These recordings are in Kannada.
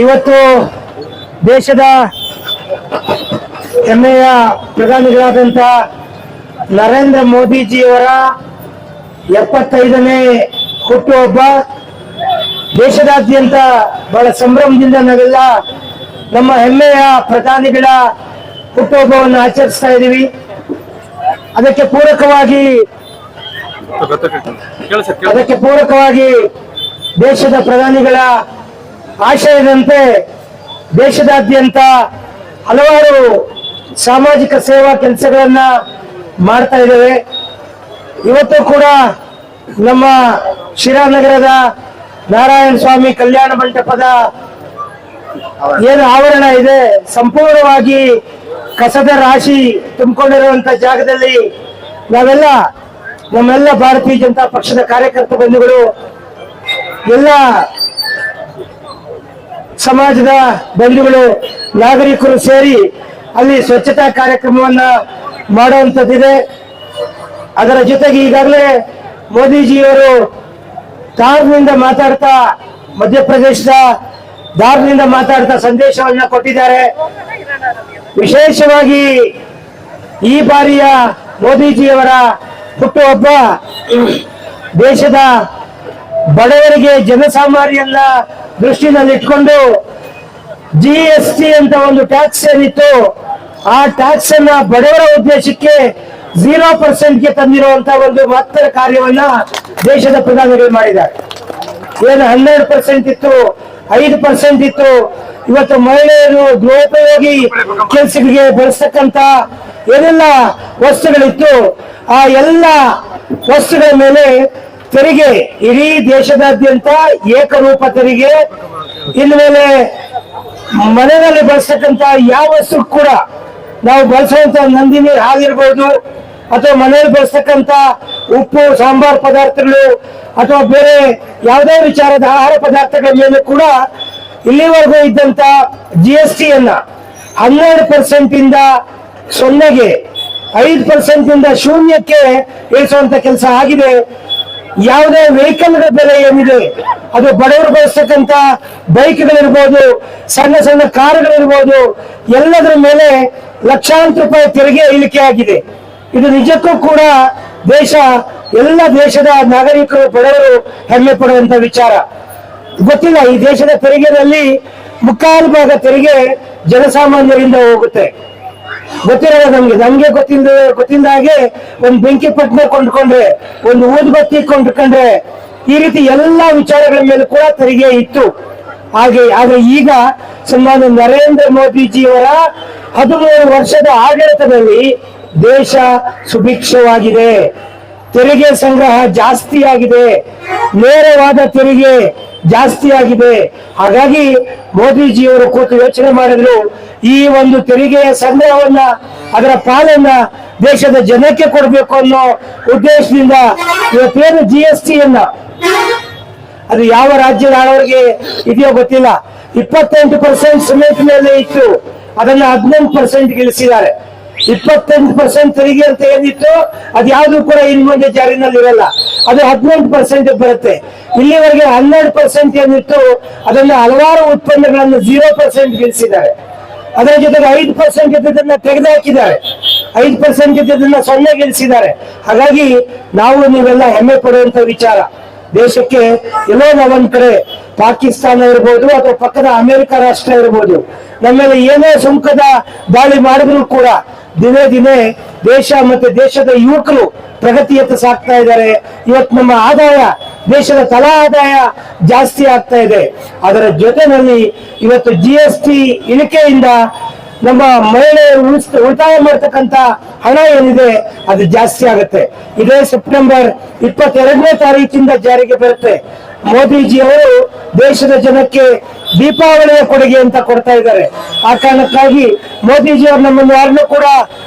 ಇವತ್ತು ದೇಶದ ಹೆಮ್ಮೆಯ ಪ್ರಧಾನಿಗಳಾದಂತಹ ನರೇಂದ್ರ ಮೋದಿಜಿಯವರ ಎಪ್ಪತ್ತೈದನೇ ಹುಟ್ಟುಹಬ್ಬ ದೇಶದಾದ್ಯಂತ ಬಹಳ ಸಂಭ್ರಮದಿಂದ ನಾವೆಲ್ಲ ನಮ್ಮ ಹೆಮ್ಮೆಯ ಪ್ರಧಾನಿಗಳ ಹುಟ್ಟುಹಬ್ಬವನ್ನು ಆಚರಿಸ್ತಾ ಇದ್ದೀವಿ. ಅದಕ್ಕೆ ಪೂರಕವಾಗಿ ಅದಕ್ಕೆ ಪೂರಕವಾಗಿ ದೇಶದ ಪ್ರಧಾನಿಗಳ ಆಶಯದಂತೆ ದೇಶದಾದ್ಯಂತ ಹಲವಾರು ಸಾಮಾಜಿಕ ಸೇವಾ ಕೆಲಸಗಳನ್ನ ಮಾಡ್ತಾ ಇದ್ದೇವೆ. ಇವತ್ತು ಕೂಡ ನಮ್ಮ ಶಿರಾನಗರದ ನಾರಾಯಣ ಸ್ವಾಮಿ ಕಲ್ಯಾಣ ಮಂಟಪದ ಏನು ಆವರಣ ಇದೆ. ಸಂಪೂರ್ಣವಾಗಿ ಕಸದ ರಾಶಿ ತುಂಬಿಕೊಂಡಿರುವಂತ ಜಾಗದಲ್ಲಿ ನಾವೆಲ್ಲ, ನಮ್ಮೆಲ್ಲ ಭಾರತೀಯ ಜನತಾ ಪಕ್ಷದ ಕಾರ್ಯಕರ್ತ ಬಂಧುಗಳು, ಎಲ್ಲ ಸಮಾಜದ ಬಂಧುಗಳು, ನಾಗರಿಕರು ಸೇರಿ ಅಲ್ಲಿ ಸ್ವಚ್ಛತಾ ಕಾರ್ಯಕ್ರಮವನ್ನ ಮಾಡುವಂಥದ್ದಿದೆ. ಅದರ ಜೊತೆಗೆ ಈಗಾಗಲೇ ಮೋದಿಜಿಯವರು ಕಾರ್ನಿಂದ ಮಾತಾಡ್ತಾ ಮಧ್ಯಪ್ರದೇಶದ ದಾರ್ನಿಂದ ಮಾತಾಡ್ತಾ ಸಂದೇಶವನ್ನ ಕೊಟ್ಟಿದ್ದಾರೆ. ವಿಶೇಷವಾಗಿ ಈ ಬಾರಿಯ ಮೋದಿಜಿಯವರ ಹುಟ್ಟುಹಬ್ಬ ದೇಶದ ಬಡವರಿಗೆ ಜನಸಾಮಾನ್ಯನ್ನ ದೃಷ್ಟಿನಲ್ಲಿಟ್ಕೊಂಡು ಜಿ ಎಸ್ ಟಿ ಅಂತ ಒಂದು ಟ್ಯಾಕ್ಸ್ ಏನಿತ್ತು, ಆ ಟ್ಯಾಕ್ಸ್ ಅನ್ನ ಬಡವರ ಉದ್ದೇಶಕ್ಕೆ ಝೀರೋ ಪರ್ಸೆಂಟ್ಗೆ ತಂದಿರುವಂತ ಒಂದು ಮಹತ್ತರ ಕಾರ್ಯವನ್ನ ದೇಶದ ಪ್ರಧಾನಿಗಳು ಮಾಡಿದ್ದಾರೆ. ಏನು ಹನ್ನೆರಡು ಪರ್ಸೆಂಟ್ ಇತ್ತು, ಐದು ಪರ್ಸೆಂಟ್ ಇತ್ತು, ಇವತ್ತು ಮಹಿಳೆಯರು ಗೃಹೋಪಯೋಗಿ ಕೆಲಸಗಳಿಗೆ ಬಳಸ್ತಕ್ಕಂತ ಏನೆಲ್ಲ ವಸ್ತುಗಳಿತ್ತು, ಆ ಎಲ್ಲ ವಸ್ತುಗಳ ಮೇಲೆ ತೆರಿಗೆ, ಇಡೀ ದೇಶದಾದ್ಯಂತ ಏಕರೂಪ ತೆರಿಗೆ. ಇನ್ಮೇಲೆ ಮನೆಯಲ್ಲಿ ಬಳಸ್ತಕ್ಕಂತ ಯಾವ ವಸ್ತು ಕೂಡ ನಾವು ಬಳಸುವಂತ ನಂದಿನಿ ಆಗಿರ್ಬೋದು, ಅಥವಾ ಮನೆಯಲ್ಲಿ ಬಳಸ್ತಕ್ಕಂತ ಉಪ್ಪು, ಸಾಂಬಾರ್ ಪದಾರ್ಥಗಳು, ಅಥವಾ ಬೇರೆ ಯಾವುದೇ ವಿಚಾರದ ಆಹಾರ ಪದಾರ್ಥಗಳ ಮೇಲೆ ಕೂಡ ಇಲ್ಲಿವರೆಗೂ ಇದ್ದಂತ ಜಿ ಎಸ್ ಟಿಯನ್ನ ಹನ್ನೆರಡು ಪರ್ಸೆಂಟ್ ಇಂದ ಸೊನ್ನೆಗೆ, ಐದು ಪರ್ಸೆಂಟ್ ಇಂದ ಶೂನ್ಯಕ್ಕೆ ಇಳಿಸುವಂತ ಕೆಲಸ ಆಗಿದೆ. ಯಾವುದೇ ವೆಹಿಕಲ್ಗಳ ಬೆಲೆ ಏನಿದೆ, ಅದು ಬಡವರು ಬಳಸ್ತಕ್ಕಂತ ಬೈಕ್ಗಳಿರ್ಬೋದು, ಸಣ್ಣ ಸಣ್ಣ ಕಾರುಗಳಿರ್ಬೋದು, ಎಲ್ಲದರ ಮೇಲೆ ಲಕ್ಷಾಂತರ ರೂಪಾಯಿ ತೆರಿಗೆ ಇಳಿಕೆ ಆಗಿದೆ. ಇದು ನಿಜಕ್ಕೂ ಕೂಡ ದೇಶ, ಎಲ್ಲ ದೇಶದ ನಾಗರಿಕರು, ಬಡವರು ಹೆಮ್ಮೆ ಪಡುವಂತ ವಿಚಾರ. ಗೊತ್ತಿಲ್ಲ, ಈ ದೇಶದ ತೆರಿಗೆಯಲ್ಲಿ ಮುಕ್ಕಾಲು ಭಾಗ ತೆರಿಗೆ ಜನಸಾಮಾನ್ಯರಿಂದ ಹೋಗುತ್ತೆ. ಗೊತ್ತಿರಲ್ಲ ನಮ್ಗೆ. ನಮ್ಗೆ ಗೊತ್ತಿಂದ ಗೊತ್ತಿಂದ ಹಾಗೆ ಒಂದು ಬೆಂಕಿ ಪಟ್ಟಣ ಕೊಂಡ್ಕೊಂಡ್ರೆ, ಒಂದು ಊದ್ಬತ್ತಿ ಕೊಂಡ್ಕೊಂಡ್ರೆ ಈ ರೀತಿ ಎಲ್ಲಾ ವಿಚಾರಗಳ ಮೇಲೆ ಕೂಡ ತೆರಿಗೆ ಇತ್ತು. ಹಾಗೆ, ಆದ್ರೆ ಈಗ ಸನ್ಮಾನ್ಯ ನರೇಂದ್ರ ಮೋದಿಜಿಯವರ ಹದಿಮೂರು ವರ್ಷದ ಆಡಳಿತದಲ್ಲಿ ದೇಶ ಸುಭಿಕ್ಷವಾಗಿದೆ. ತೆರಿಗೆ ಸಂಗ್ರಹ ಜಾಸ್ತಿ ಆಗಿದೆ. ನೇರವಾದ ತೆರಿಗೆ ಜಾಸ್ತಿ ಆಗಿದೆ. ಹಾಗಾಗಿ ಮೋದಿಜಿಯವರು ಕೂತು ಯೋಚನೆ ಮಾಡಿದ್ರು ಈ ಒಂದು ತೆರಿಗೆಯ ಸಂಗ್ರಹವನ್ನ, ಅದರ ಪಾಲನ್ನ ದೇಶದ ಜನಕ್ಕೆ ಕೊಡಬೇಕು ಅನ್ನೋ ಉದ್ದೇಶದಿಂದ ಇವತ್ತೇನು ಜಿ ಎಸ್ ಟಿಯನ್ನ ಅದು ಯಾವ ರಾಜ್ಯದ ಆಳವರಿಗೆ ಇದೆಯೋ ಗೊತ್ತಿಲ್ಲ. ಇಪ್ಪತ್ತೆಂಟು ಪರ್ಸೆಂಟ್ ಸಿಮೆಂಟ್ ಮೇಲೆ ಇತ್ತು ಅದನ್ನ ಹದಿನೆಂಟು ಪರ್ಸೆಂಟ್ ಇಳಿಸಿದ್ದಾರೆ ಇಪ್ಪತ್ತೆಂಟು ಪರ್ಸೆಂಟ್ ತೆರಿಗೆ ಅಂತ ಏನಿತ್ತು ಅದು ಯಾವ್ದು ಕೂಡ ಇನ್ ಮುಂದೆ ಜಾರಿನಲ್ಲಿ ಇರಲ್ಲ ಅದು ಹದಿನೆಂಟು ಪರ್ಸೆಂಟ್ ಬರುತ್ತೆ. ಇಲ್ಲಿವರೆಗೆ ಹನ್ನೆರಡು ಪರ್ಸೆಂಟ್ ಏನಿತ್ತು, ಅದನ್ನ ಹಲವಾರು ಉತ್ಪನ್ನಗಳನ್ನು ಜೀರೋ ಪರ್ಸೆಂಟ್ ಇಳಿಸಿದ್ದಾರೆ ಅದರ ಜೊತೆಗೆ ಐದು ಪರ್ಸೆಂಟ್ ಇದ್ದದನ್ನ ತೆಗೆದುಹಾಕಿದ್ದಾರೆ. ಐದು ಪರ್ಸೆಂಟ್ ಜೊತೆ ಸೊನ್ನೆಗೆ ಗೆಲ್ಲಿಸಿದ್ದಾರೆ ಹಾಗಾಗಿ ನಾವು ನೀವೆಲ್ಲ ಹೆಮ್ಮೆ ಪಡುವಂತ ವಿಚಾರ. ದೇಶಕ್ಕೆ ಎಲ್ಲೋ ನಾವೊಂದ್ ಕಡೆ ಪಾಕಿಸ್ತಾನ ಇರ್ಬೋದು ಅಥವಾ ಪಕ್ಕದ ಅಮೆರಿಕ ರಾಷ್ಟ್ರ ಇರ್ಬೋದು. ನಮ್ಮೆಲ್ಲ ಏನೇ ಸುಂಕದ ದಾಳಿ ಮಾಡಿದ್ರು ಕೂಡ ದಿನೇ ದಿನೇ ದೇಶ ಮತ್ತೆ ದೇಶದ ಯುವಕರು ಪ್ರಗತಿಯತ್ತ ಸಾಕ್ತಾ ಇದ್ದಾರೆ. ಇವತ್ತು ನಮ್ಮ ಆದಾಯ ದೇಶದ ತಲಾ ಆದಾಯ ಜಾಸ್ತಿ ಆಗ್ತಾ ಇದೆ. ಅದರ ಜೊತೆನಲ್ಲಿ ಇವತ್ತು ಜಿ ಎಸ್ ಟಿ ಇಳಿಕೆಯಿಂದ ನಮ್ಮ ಮಹಿಳೆಯರು ಉಳಿಸ್- ಉಳಿತಾಯ ಮಾಡ್ತಕ್ಕಂತ ಹಣ ಏನಿದೆ, ಅದು ಜಾಸ್ತಿ ಆಗುತ್ತೆ. ಇದೇ ಸೆಪ್ಟೆಂಬರ್ ಇಪ್ಪತ್ತೆರಡನೇ ತಾರೀಕಿಂದ ಜಾರಿಗೆ ಬರುತ್ತೆ. ಮೋದಿಜಿ ಅವರು ದೇಶದ ಜನಕ್ಕೆ ದೀಪಾವಳಿಯ ಕೊಡುಗೆ ಅಂತ ಕೊಡ್ತಾ ಇದ್ದಾರೆ. ಆ ಕಾರಣಕ್ಕಾಗಿ ಮೋದಿಜಿ ಅವರು ನಮ್ಮನ್ನು ಯಾರನ್ನೂ ಕೂಡ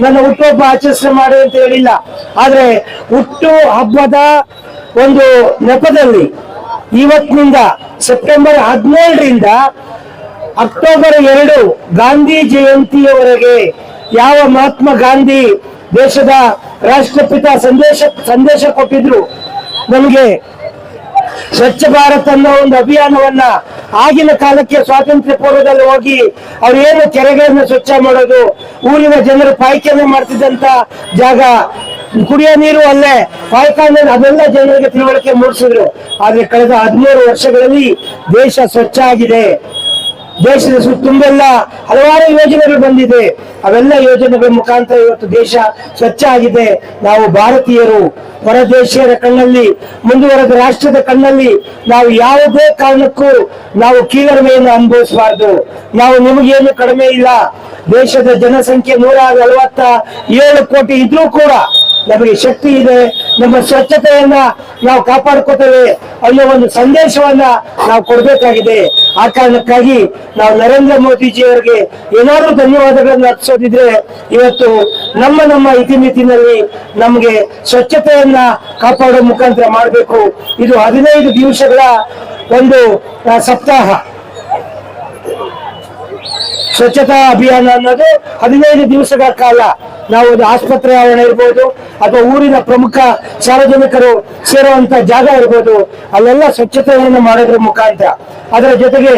ನನ್ನ ಹುಟ್ಟುಹಬ್ಬ ಆಚರಿಸ ಮಾಡಿ ಅಂತ ಹೇಳಿಲ್ಲ. ಆದ್ರೆ ಹುಟ್ಟು ಹಬ್ಬದ ಒಂದು ನೆಪದಲ್ಲಿ ಇವತ್ತಿನಿಂದ ಸೆಪ್ಟೆಂಬರ್ ಹದಿನೇಳರಿಂದ ಅಕ್ಟೋಬರ್ ಎರಡು ಗಾಂಧಿ ಜಯಂತಿಯವರೆಗೆ ಯಾವ ಮಹಾತ್ಮ ಗಾಂಧಿ ದೇಶದ ರಾಷ್ಟ್ರಪಿತ ಸಂದೇಶ ಸಂದೇಶ ಕೊಟ್ಟಿದ್ರು? ನಮಗೆ ಸ್ವಚ್ಛ ಭಾರತ್ ಅನ್ನೋ ಒಂದು ಅಭಿಯಾನವನ್ನ ಆಗಿನ ಕಾಲಕ್ಕೆ ಸ್ವಾತಂತ್ರ್ಯ ಪೂರ್ವದಲ್ಲಿ ಹೋಗಿ ಅವ್ರು ಏನು ಕೆರೆಗಳನ್ನ ಸ್ವಚ್ಛ ಮಾಡೋದು, ಊರಿನ ಜನರು ಪಾಯ್ಕೆಯನ್ನು ಮಾಡ್ತಿದ್ದಂತ ಜಾಗ ಕುಡಿಯೋ ನೀರು ಅಲ್ಲೇ ಪಾಯ್ಖಾನೆ ಅದೆಲ್ಲ ಜನರಿಗೆ ತಿಳುವಳಿಕೆ ಮೂಡಿಸಿದ್ರು. ಆದ್ರೆ ಕಳೆದ ಹದಿಮೂರು ವರ್ಷಗಳಲ್ಲಿ ದೇಶ ಸ್ವಚ್ಛ ಆಗಿದೆ. ದೇಶದ ಸು- ತುಂಬೆಲ್ಲ ಹಲವಾರು ಯೋಜನೆಗಳು ಬಂದಿದೆ. ಅವೆಲ್ಲ ಯೋಜನೆಗಳ ಮುಖಾಂತರ ಇವತ್ತು ದೇಶ ಸ್ವಚ್ಛ ಆಗಿದೆ. ನಾವು ಭಾರತೀಯರು ಹೊರ ದೇಶೀಯರ ಕಣ್ಣಲ್ಲಿ, ಮುಂದುವರೆದ ರಾಷ್ಟ್ರದ ಕಣ್ಣಲ್ಲಿ ನಾವು ಯಾವುದೇ ಕಾರಣಕ್ಕೂ ನಾವು ಕೀಳರಿಮೆಯನ್ನು ಅನುಭವಿಸಬಾರ್ದು. ನಾವು ನಿಮಗೇನು ಕಡಿಮೆ ಇಲ್ಲ. ದೇಶದ ಜನಸಂಖ್ಯೆ ನೂರ ನಲವತ್ತ ಏಳು ಕೋಟಿ ಇದ್ರೂ ಕೂಡ ನಮಗೆ ಶಕ್ತಿ ಇದೆ. ನಮ್ಮ ಸ್ವಚ್ಛತೆಯನ್ನ ನಾವು ಕಾಪಾಡ್ಕೋತೇವೆ. ಅನ್ನೋ ಒಂದು ಸಂದೇಶವನ್ನ ನಾವು ಕೊಡ್ಬೇಕಾಗಿದೆ. ಆ ಕಾರಣಕ್ಕಾಗಿ ನಾವು ನರೇಂದ್ರ ಮೋದಿಜಿ ಅವರಿಗೆ ಏನಾದ್ರೂ ಧನ್ಯವಾದಗಳನ್ನು ಅರ್ಪಿಸೋದಿದ್ರೆ ಇವತ್ತು ನಮ್ಮ ನಮ್ಮ ಇತಿಮಿತಿನಲ್ಲಿ ನಮಗೆ ಸ್ವಚ್ಛತೆಯನ್ನ ಕಾಪಾಡೋ ಮುಖಾಂತರ ಮಾಡಬೇಕು. ಇದು ಹದಿನೈದು ದಿವಸಗಳ ಒಂದು ಸಪ್ತಾಹ. ಸ್ವಚ್ಛತಾ ಅಭಿಯಾನ ಅನ್ನೋದು ಹದಿನೈದು ದಿವಸಗಳ ಕಾಲ ನಾವು ಒಂದು ಆಸ್ಪತ್ರೆ ಆವರಣ ಇರ್ಬೋದು, ಅಥವಾ ಊರಿನ ಪ್ರಮುಖ ಸಾರ್ವಜನಿಕರು ಸೇರುವಂತ ಜಾಗ ಇರ್ಬೋದು, ಅಲ್ಲೆಲ್ಲ ಸ್ವಚ್ಛತೆಯನ್ನು ಮಾಡೋದ್ರ ಮುಖಾಂತರ. ಅದರ ಜೊತೆಗೆ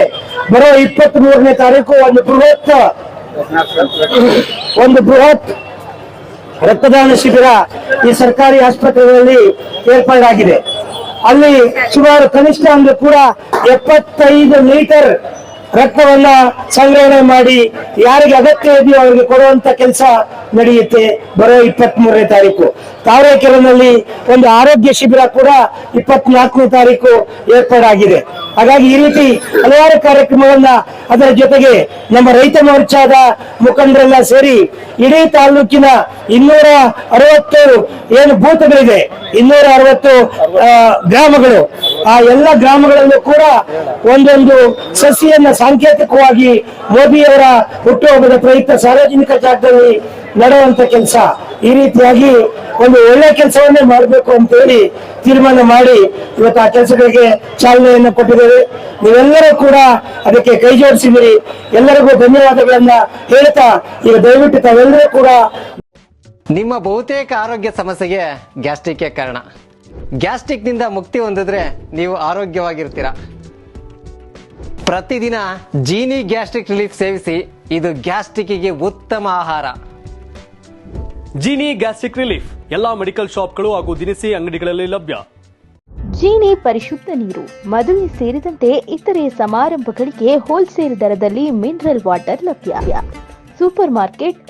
ಬರೋ ಇಪ್ಪತ್ತ್ ಮೂರನೇ ತಾರೀಕು ಒಂದು ಬೃಹತ್ ಒಂದು ಬೃಹತ್ ರಕ್ತದಾನ ಶಿಬಿರ ಈ ಸರ್ಕಾರಿ ಆಸ್ಪತ್ರೆಗಳಲ್ಲಿ ಏರ್ಪಾಡಾಗಿದೆ. ಅಲ್ಲಿ ಸುಮಾರು ಕನಿಷ್ಠ ಅಂದ್ರೆ ಕೂಡ ಎಪ್ಪತ್ತೈದು ಲೀಟರ್ ರಕ್ತವನ್ನ ಸಂಗ್ರಹಣೆ ಮಾಡಿ ಯಾರಿಗೆ ಅಗತ್ಯ ಇದೆಯೋ ಅವರಿಗೆ ಕೊಡುವಂತ ಕೆಲಸ ನಡೆಯುತ್ತೆ ಬರೋ ಇಪ್ಪತ್ತ್ ಮೂರನೇ ತಾರೀಕು. ತಾವರೆಕೆರೆನಲ್ಲಿ ಒಂದು ಆರೋಗ್ಯ ಶಿಬಿರ ಕೂಡ ಇಪ್ಪತ್ನಾಲ್ಕನೇ ತಾರೀಕು ಏರ್ಪಾಡಾಗಿದೆ. ಹಾಗಾಗಿ ಈ ರೀತಿ ಹಲವಾರು ಕಾರ್ಯಕ್ರಮಗಳನ್ನ ಅದರ ಜೊತೆಗೆ ನಮ್ಮ ರೈತ ಮೋರ್ಚಾದ ಮುಖಂಡರೆಲ್ಲ ಸೇರಿ ಇಡೀ ತಾಲೂಕಿನ ಇನ್ನೂರ ಅರವತ್ತು ಏನು ಬೂತ್ಗಳಿದೆ, ಇನ್ನೂರ ಅರವತ್ತು ಗ್ರಾಮಗಳು ಆ ಎಲ್ಲ ಗ್ರಾಮಗಳಲ್ಲೂ ಕೂಡ ಒಂದೊಂದು ಸಸಿಯನ್ನ ಸಾಂಕೇತಿಕವಾಗಿ ಮೋದಿಯವರ ಹುಟ್ಟುಹಬ್ಬದ ಪ್ರಯುಕ್ತ ಸಾರ್ವಜನಿಕ ಜಾಗದಲ್ಲಿ ನಡೆಯುವಂತ ಕೆಲಸ. ಈ ರೀತಿಯಾಗಿ ಒಂದು ಒಳ್ಳೆ ಕೆಲಸವನ್ನೇ ಮಾಡಬೇಕು ಅಂತ ಹೇಳಿ ತೀರ್ಮಾನ ಮಾಡಿ ಇವತ್ತು ಆ ಕೆಲಸಗಳಿಗೆ ಚಾಲನೆಯನ್ನು ಕೊಟ್ಟಿದ್ದೇವೆ. ನೀವೆಲ್ಲರೂ ಕೂಡ ಅದಕ್ಕೆ ಕೈ ಜೋಡಿಸಿದಿರಿ ಎಲ್ಲರಿಗೂ ಧನ್ಯವಾದಗಳನ್ನ ಹೇಳ್ತಾ ಈಗ ದಯವಿಟ್ಟು ತಾವೆಲ್ಲರೂ ಕೂಡ ನಿಮ್ಮ ಬಹುತೇಕ ಆರೋಗ್ಯ ಸಮಸ್ಯೆಗೆ ಗ್ಯಾಸ್ಟ್ರಿಕ್ ಕಾರಣ. ಗ್ಯಾಸ್ಟ್ರಿಕ್ನಿಂದ ಮುಕ್ತಿ ಹೊಂದಿದ್ರೆ ನೀವು ಆರೋಗ್ಯವಾಗಿರ್ತೀರಾ. ಪ್ರತಿದಿನ ಜೀನಿ ಗ್ಯಾಸ್ಟ್ರಿಕ್ ರಿಲೀಫ್ ಸೇವಿಸಿ ಇದು ಗ್ಯಾಸ್ಟ್ರಿಕ್ಗೆ ಉತ್ತಮ ಆಹಾರ. ಜೀನಿ ಗ್ಯಾಸ್ಟ್ರಿಕ್ ರಿಲೀಫ್ ಎಲ್ಲಾ ಮೆಡಿಕಲ್ ಶಾಪ್ಗಳು ಹಾಗೂ ದಿನಸಿ ಅಂಗಡಿಗಳಲ್ಲಿ ಲಭ್ಯ. ಜೀನಿ ಪರಿಶುದ್ಧ ನೀರು ಮದುವೆ ಸೇರಿದಂತೆ ಇತರೆ ಸಮಾರಂಭಗಳಿಗೆ ಹೋಲ್ಸೇಲ್ ದರದಲ್ಲಿ ಮಿನರಲ್ ವಾಟರ್ ಲಭ್ಯ. Super market